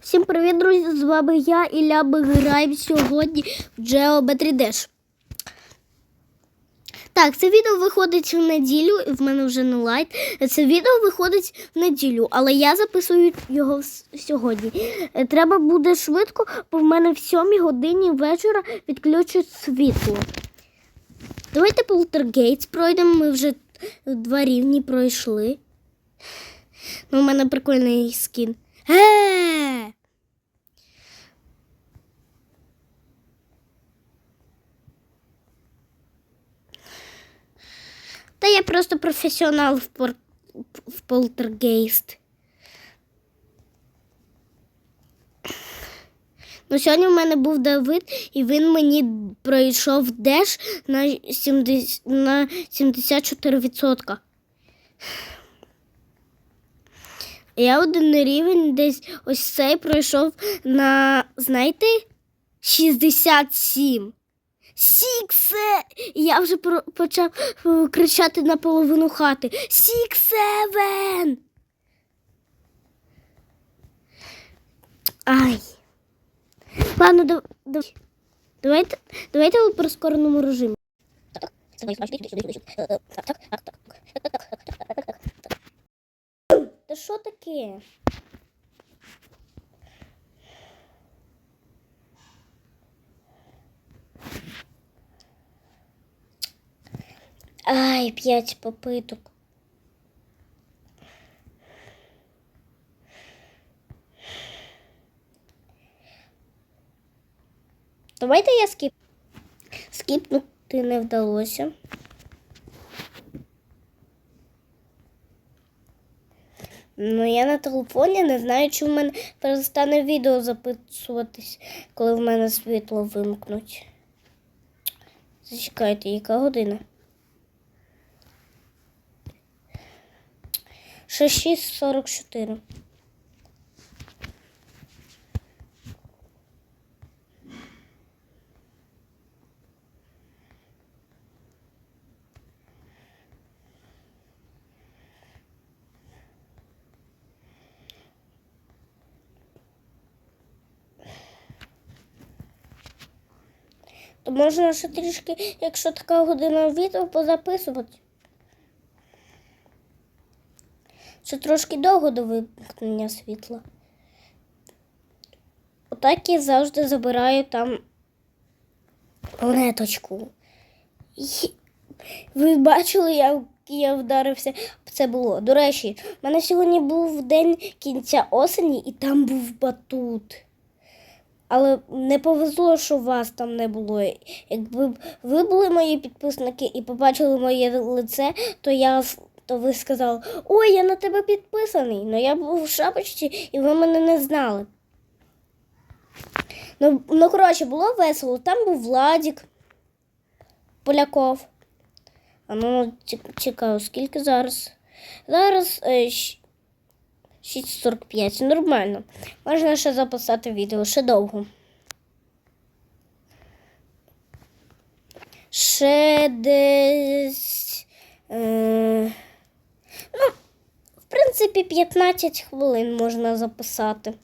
Всім привіт, друзі! З вами я Ілля. Ми граємо сьогодні в GeoBetry Dash. Так, це відео виходить в неділю, і в мене вже не лайт. Це відео виходить в неділю, але я записую його сьогодні. Е, Треба буде швидко, бо в мене в 7 годині вечора відключать світло. Давайте полтергейтс пройдемо. Ми вже два рівні пройшли. Ну, у мене прикольний скін. Та я просто професіонал в, пор... в полтергейст. Ну, сьогодні в мене був Давид, і він мені пройшов деш на 70... на 74%. Я один рівень десь ось цей пройшов на, знаєте, 67. Сіксе! Я вже почав е, кричати на половину хати. Сіксевен! Ай. Ладно, дав- дав- давайте, давайте у прискореному режимі. Та що таке? Ай, п'ять попиток. Давайте я скіп. Скіпнути не вдалося. Ну, я на телефоні не знаю, чи в мене перестане відео записуватись, коли в мене світло вимкнуть. Зачекайте, яка година? Ще 6.44. можна ще трішки, якщо така година відео, позаписувати. Ще трошки довго до вимкнення світла. Отак я завжди забираю там монеточку. Ви бачили, як я вдарився? Це було. До речі, в мене сьогодні був день кінця осені і там був батут. Але не повезло, що вас там не було. Якби б ви були мої підписники і побачили моє лице, то я то ви сказали, ой, я на тебе підписаний. Ну я був в шапочці і ви мене не знали. Ну, ну коротше, було весело. Там був Владік Поляков. А ну, цікаво, скільки зараз? Зараз е, 6.45. Нормально. Можна ще записати відео, ще довго. Ще десь. Е, ну, в принципі, 15 хвилин можна записати.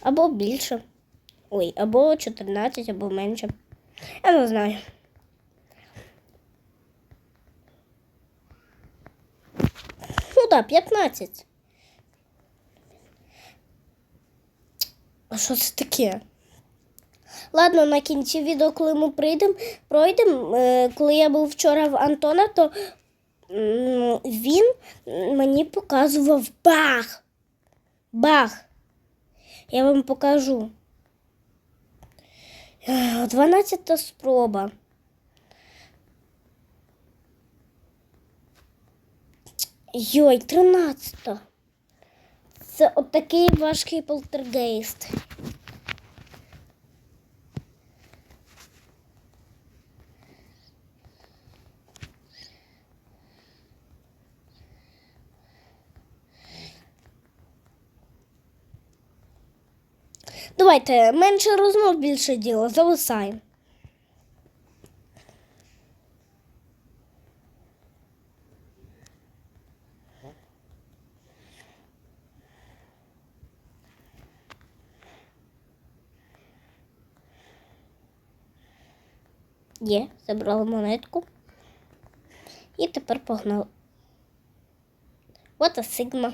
Або більше. Ой, або 14, або менше. Я не знаю. Ну 15. А що це таке? Ладно, на кінці відео, коли ми прийдемо, пройдемо, е, коли я був вчора в Антона, то він мені показував баг. Баг. Я вам покажу. Е, 12 спроба. Йой, 13. Це отакий важкий полтергейст. Давайте менше розмов більше діла. Зависаємо. Є, забрали монетку. І тепер погнали. A Sigma.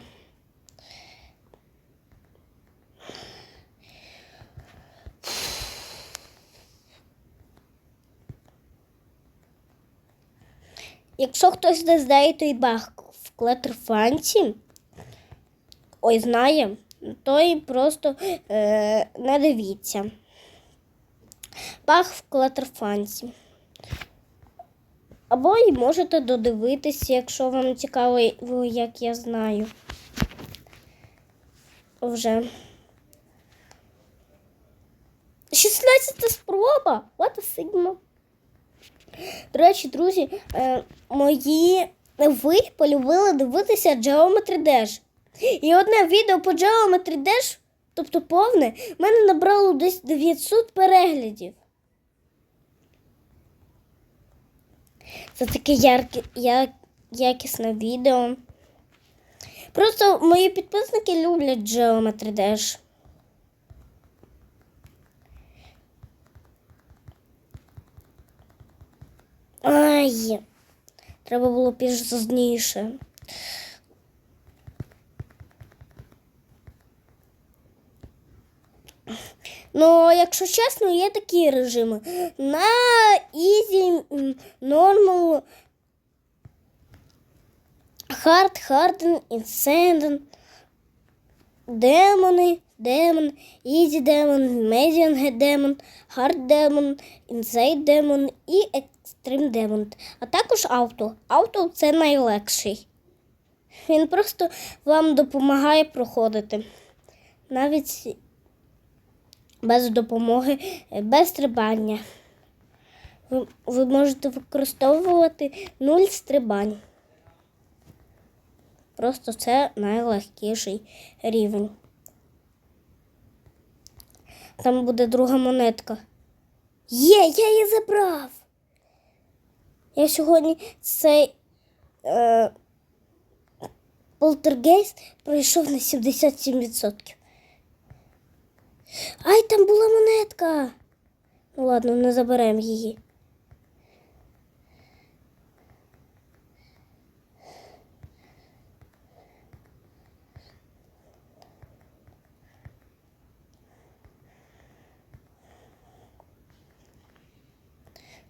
Якщо хтось не знає той баг в Клетерфанці, ой, знає, той просто е, не дивіться. Баг в Клетерфанці. Або і можете додивитися, якщо вам цікаво, як я знаю. Вже. 16 спроба! What a Sigma. До речі, друзі, е, мої ви полюбили дивитися Geometry Dash. І одне відео по Geometry Dash, тобто повне, в мене набрало десь 900 переглядів. Це таке яркі, як, якісне відео. Просто мої підписники люблять Geometry Dash. Ай, треба було пізніше. Ну, якщо чесно, є такі режими. На Easy, Normal, Hard, Harden, Insane, Демони, Демон, Easy Demon, Medium Demon, Hard Demon, Inside Demon і Extreme Demon. А також авто. Авто це найлегший. Він просто вам допомагає проходити. Навіть без допомоги, е, без стрибання. Ви, ви можете використовувати нуль стрибань. Просто це найлегкіший рівень. Там буде друга монетка. Є, я її забрав. Я сьогодні цей е, полтергейст пройшов на 77%. Ай, там була монетка. Ну ладно, не заберемо її.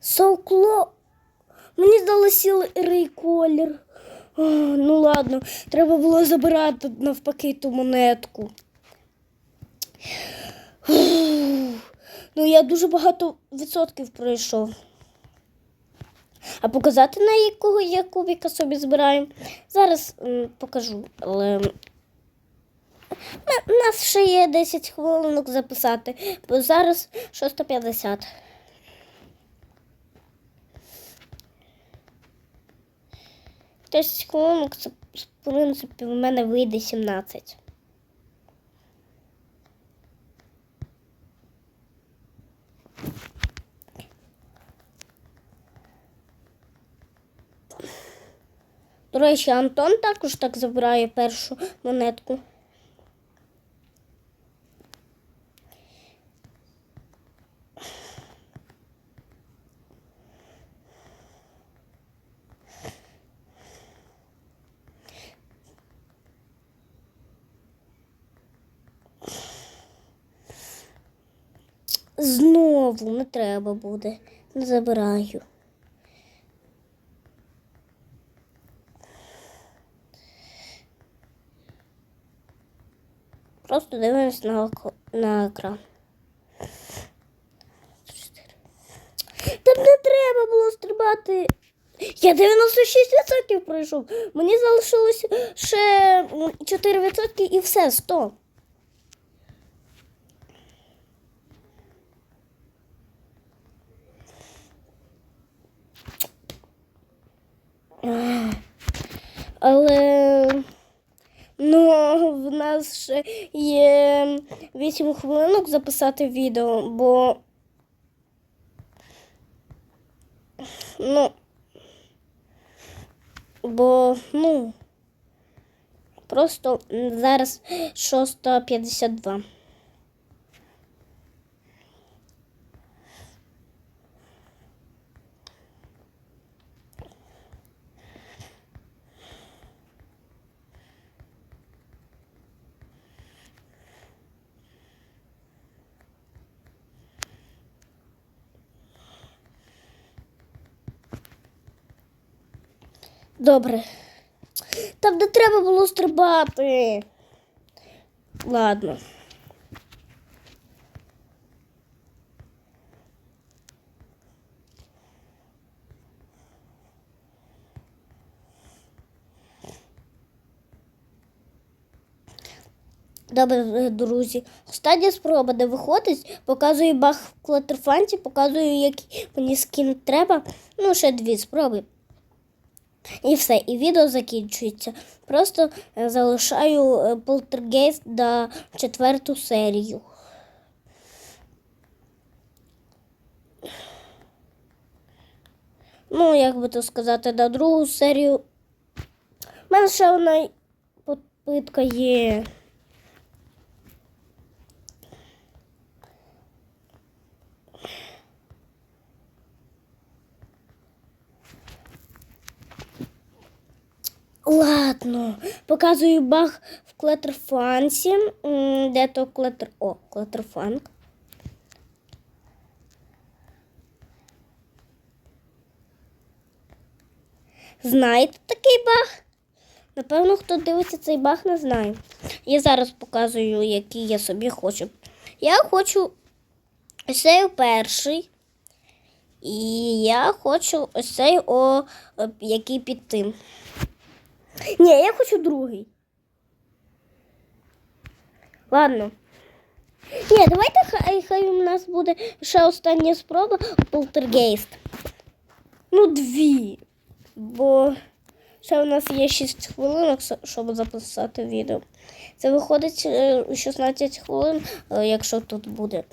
Совкло. Мені здалося сірий колір. О, ну ладно, треба було забирати навпаки ту монетку. Ну, я дуже багато відсотків пройшов. А показати, на якого я кубіка собі збираю, зараз м, покажу. Але у нас ще є 10 хвилинок записати, бо зараз 6.50. Десять хвилинок, це, в принципі, в мене вийде 17. До речі, Антон також так забирає першу монетку. Знову не треба буде. Не забираю. Просто дивимось на, на екран. Там не треба було стрибати. Я 96% пройшов. Мені залишилося ще м, 4% і все, 100. Але ну, в нас ще є 8 хвилинок записати відео, бо ну, бо, ну, просто зараз 6.52. Добре. Там де треба було стрибати. Ладно. Добре, друзі. Остання спроба, де виходить, показую баг в клатерфанті, показую, який мені скін треба. Ну, ще дві спроби. І все, і відео закінчується. Просто е, залишаю е, полтергейст на четверту серію. Ну, як би то сказати, на другу серію. У мене ще одна попитка є. Ладно, показую баг в Клеттерфансі. М, Де то Клеттер... О, Клеттерфанк. Знаєте такий баг? Напевно, хто дивиться цей баг, не знає. Я зараз показую, який я собі хочу. Я хочу ось цей перший. І я хочу ось цей, о, який під тим. Ні, я хочу другий. Ладно. Ні, давайте хай, хай у нас буде ще остання спроба полтергейст. Ну, дві. Бо ще у нас є 6 хвилинок, щоб записати відео. Це виходить е, 16 хвилин, е, якщо тут буде.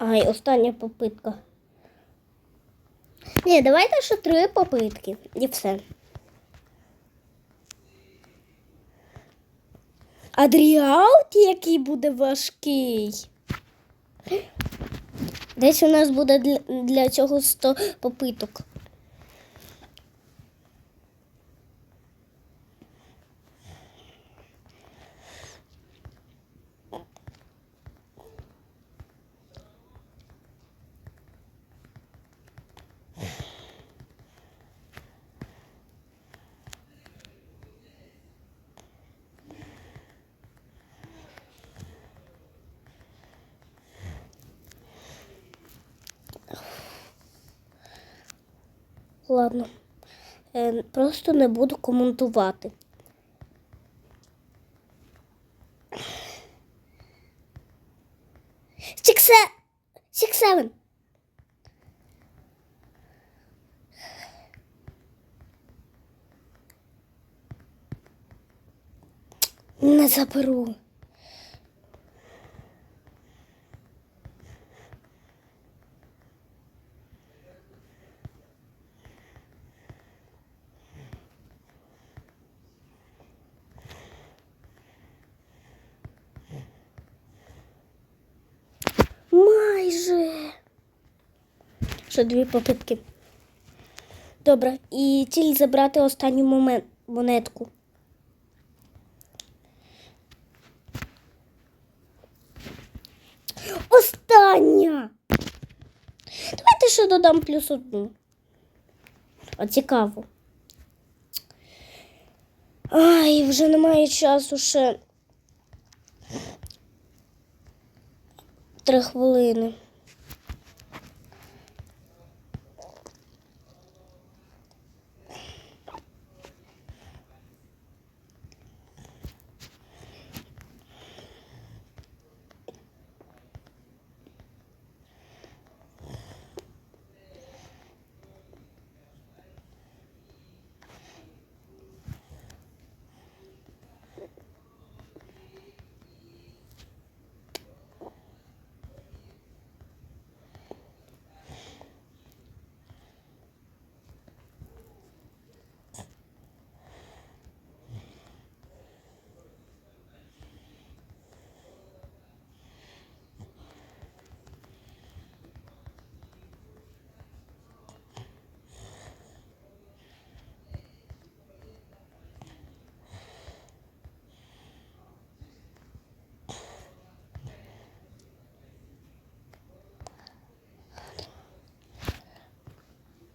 Ай, остання попитка. Ні, давайте ще три попитки і все. Адріалт, який буде важкий. Десь у нас буде для, для цього 100 попиток. Ладно. Е, просто не буду коментувати. Сіксе... Сіксевен. Не заберу. Ще дві попитки. Добре. І ціль забрати останню момент, монетку. Остання. Давайте ще додам плюс одну. О, цікаво. Ай, вже немає часу ще. Три хвилини.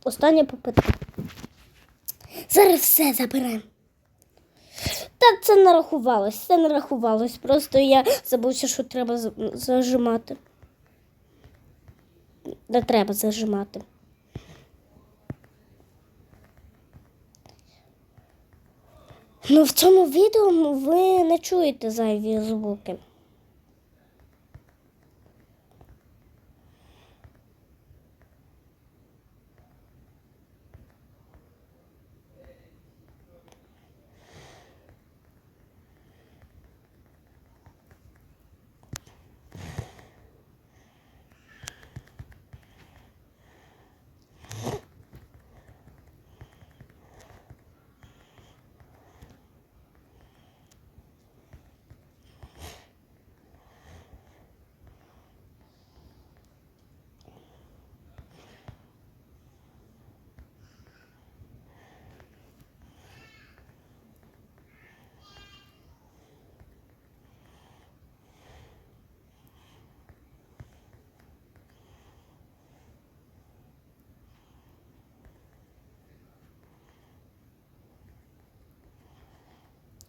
Остання попитка. Зараз все заберемо. Та це не рахувалось, це не рахувалось. Просто я забувся, що треба зажимати. Не треба зажимати. Ну, в цьому відео ви не чуєте зайві звуки.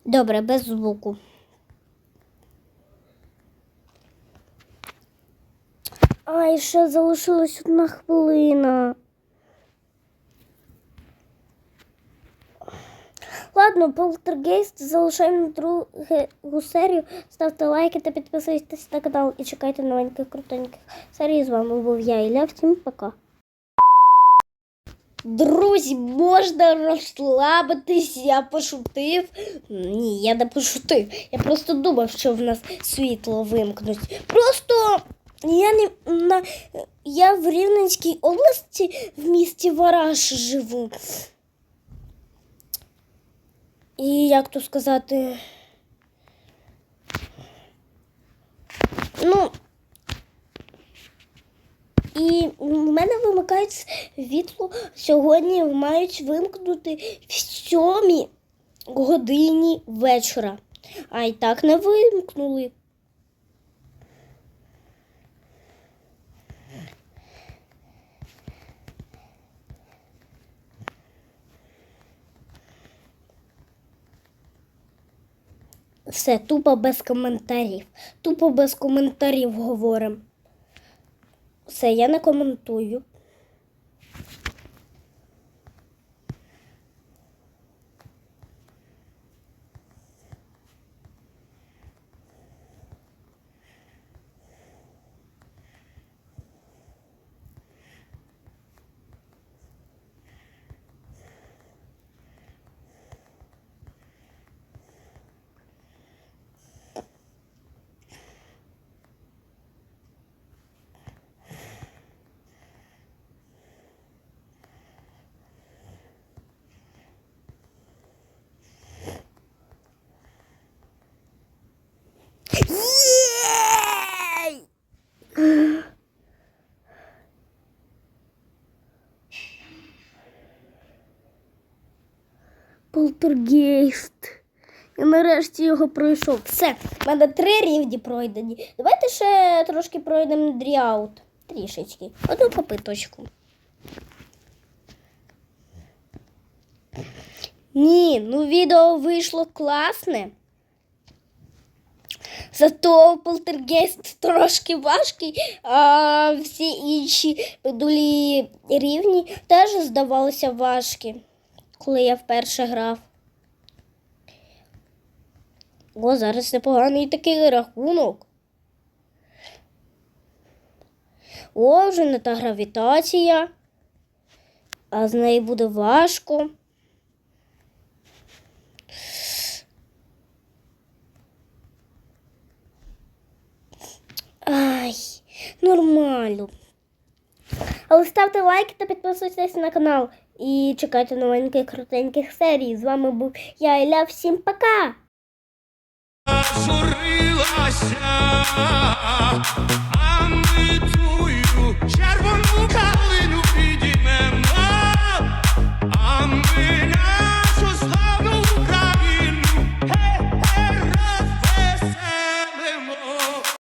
Добре, без звуку. Ай, ще залишилась одна хвилина. Ладно, полтергейст залишаємо другу серію. Ставте лайки та підписуйтесь на канал і чекайте новеньких крутеньких серій. З вами був я, Ілля. Всім пока. Друзі, можна розслабитись, я пошутив. Ні, я не пошутив. Я просто думав, що в нас світло вимкнуть. Просто я не на я в Рівненській області в місті Вараж живу. І як то сказати. Ну, і в мене вимикають світло. Сьогодні мають вимкнути в сьомій годині вечора. А й так не вимкнули. Все, тупо без коментарів. Тупо без коментарів говоримо. Все, я не коментую. Полтергейст. Я нарешті його пройшов. Все, в мене три рівні пройдені. Давайте ще трошки пройдемо дріаут. Трішечки. Одну попиточку. Ні, ну відео вийшло класне. Зато полтергейст трошки важкий, а всі інші дулі рівні теж здавалися важкі, коли я вперше грав. О, зараз непоганий такий рахунок. О, вже не та гравітація, а з неї буде важко. Ай, нормально. Але ставте лайки та підписуйтесь на канал. І чекайте новеньких крутеньких серій. З вами був я Ілля. Всім пока!